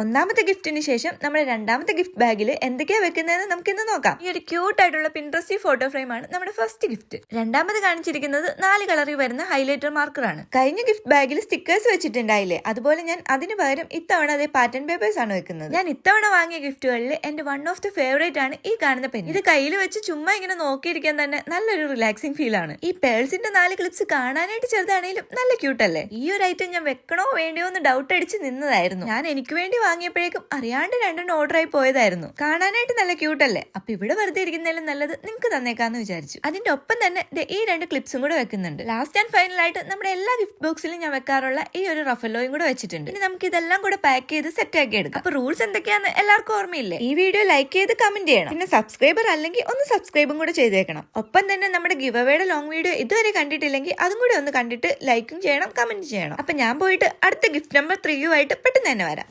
ഒന്നാമത്തെ ഗിഫ്റ്റിന് ശേഷം നമ്മുടെ രണ്ടാമത്തെ ഗിഫ്റ്റ് ബാഗിൽ എന്തൊക്കെയാ വെക്കുന്നതെന്ന് നമുക്ക് ഇന്ന് നോക്കാം. ഈ ഒരു ക്യൂട്ട് ആയിട്ടുള്ള പിൻട്രസ്റ്റി ഫോട്ടോ ഫ്രെയിം ആണ് നമ്മുടെ ഫസ്റ്റ് ഗിഫ്റ്റ് രണ്ടാമത് കാണിച്ചിരിക്കുന്നത് നാല് കളറിൽ വരുന്ന ഹൈലൈറ്റർ മാർക്കർ ആണ്. കഴിഞ്ഞ ഗിഫ്റ്റ് ബാഗിൽ സ്റ്റിക്കേഴ്സ് വെച്ചിട്ടുണ്ടായില്ലേ? അതുപോലെ ഞാൻ അതിന് പകരം ഇത്തവണ അതേ പാറ്റേൺ പേപ്പേഴ്സ് ആണ് വെക്കുന്നത്. ഞാൻ ഇത്തവണ വാങ്ങിയ ഗിഫ്റ്റുകളിൽ എന്റെ വൺ ഓഫ് ദി ഫേവറേറ്റ് ആണ് ഈ കാണുന്ന പെൻ ഇത് കയ്യിൽ വെച്ച് ചുമ്മാ ഇങ്ങനെ നോക്കിയിരിക്കാൻ തന്നെ നല്ലൊരു റിലാക്സിംഗ് ഫീൽ ആണ്. ഈ പേഴ്സിന്റെ നാല് ക്ലിപ്സ് കാണാനായിട്ട് ചെറുതാണെങ്കിലും നല്ല ക്യൂട്ടല്ലേ ഈ ഒരു ഐറ്റം ഞാൻ വെക്കണോ വേണ്ടിയോ എന്ന് ഡൗട്ട് അടിച്ച് നിന്നതായിരുന്നു. ഞാൻ എനിക്ക് വേണ്ടി വാങ്ങിയപ്പോഴേക്കും അറിയാണ്ട് രണ്ടെണ്ണം ഓർഡർ ആയി പോയതായിരുന്നു. കാണാനായിട്ട് നല്ല ക്യൂട്ടല്ലേ അപ്പൊ ഇവിടെ വെറുതെ ഇരിക്കുന്നതിലും നല്ലത് നിങ്ങൾക്ക് തന്നേക്കാന്ന് വിചാരിച്ചു. അതിന്റെ ഒപ്പം തന്നെ ഈ രണ്ട് ക്ലിപ്സും കൂടെ വെക്കുന്നുണ്ട്. ലാസ്റ്റ് ആൻഡ് ഫൈനൽ ആയിട്ട് നമ്മുടെ എല്ലാ ഗിഫ്റ്റ് ബോക്സിലും ഞാൻ വെക്കാറുള്ള ഈ ഒരു റഫലോയും കൂടെ വെച്ചിട്ടുണ്ട്. ഇനി നമുക്ക് ഇതെല്ലാം കൂടെ പാക്ക് ചെയ്ത് സെറ്റ് ആക്കി എടുക്കാം. അപ്പൊ റൂൾസ് എന്തൊക്കെയാന്ന് എല്ലാവർക്കും ഓർമ്മയില്ലേ? ഈ വീഡിയോ ലൈക്ക് ചെയ്ത് കമന്റ് ചെയ്യണം. പിന്നെ സബ്സ്ക്രൈബർ അല്ലെങ്കിൽ ഒന്ന് സബ്സ്ക്രൈബും കൂടെ ചെയ്തേക്കണം. ഒപ്പം തന്നെ നമ്മുടെ ഗിവ് അവയുടെ ലോങ് വീഡിയോ ഇതുവരെ കണ്ടിട്ടില്ലെങ്കിൽ അതും കൂടെ ഒന്ന് കണ്ടിട്ട് ലൈക്കും ചെയ്യണം കമന്റ് ചെയ്യണം. അപ്പൊ ഞാൻ പോയിട്ട് അടുത്ത ഗിഫ്റ്റ് നമ്പർ ത്രീയുമായിട്ട് പെട്ടെന്ന് തന്നെ വരാം.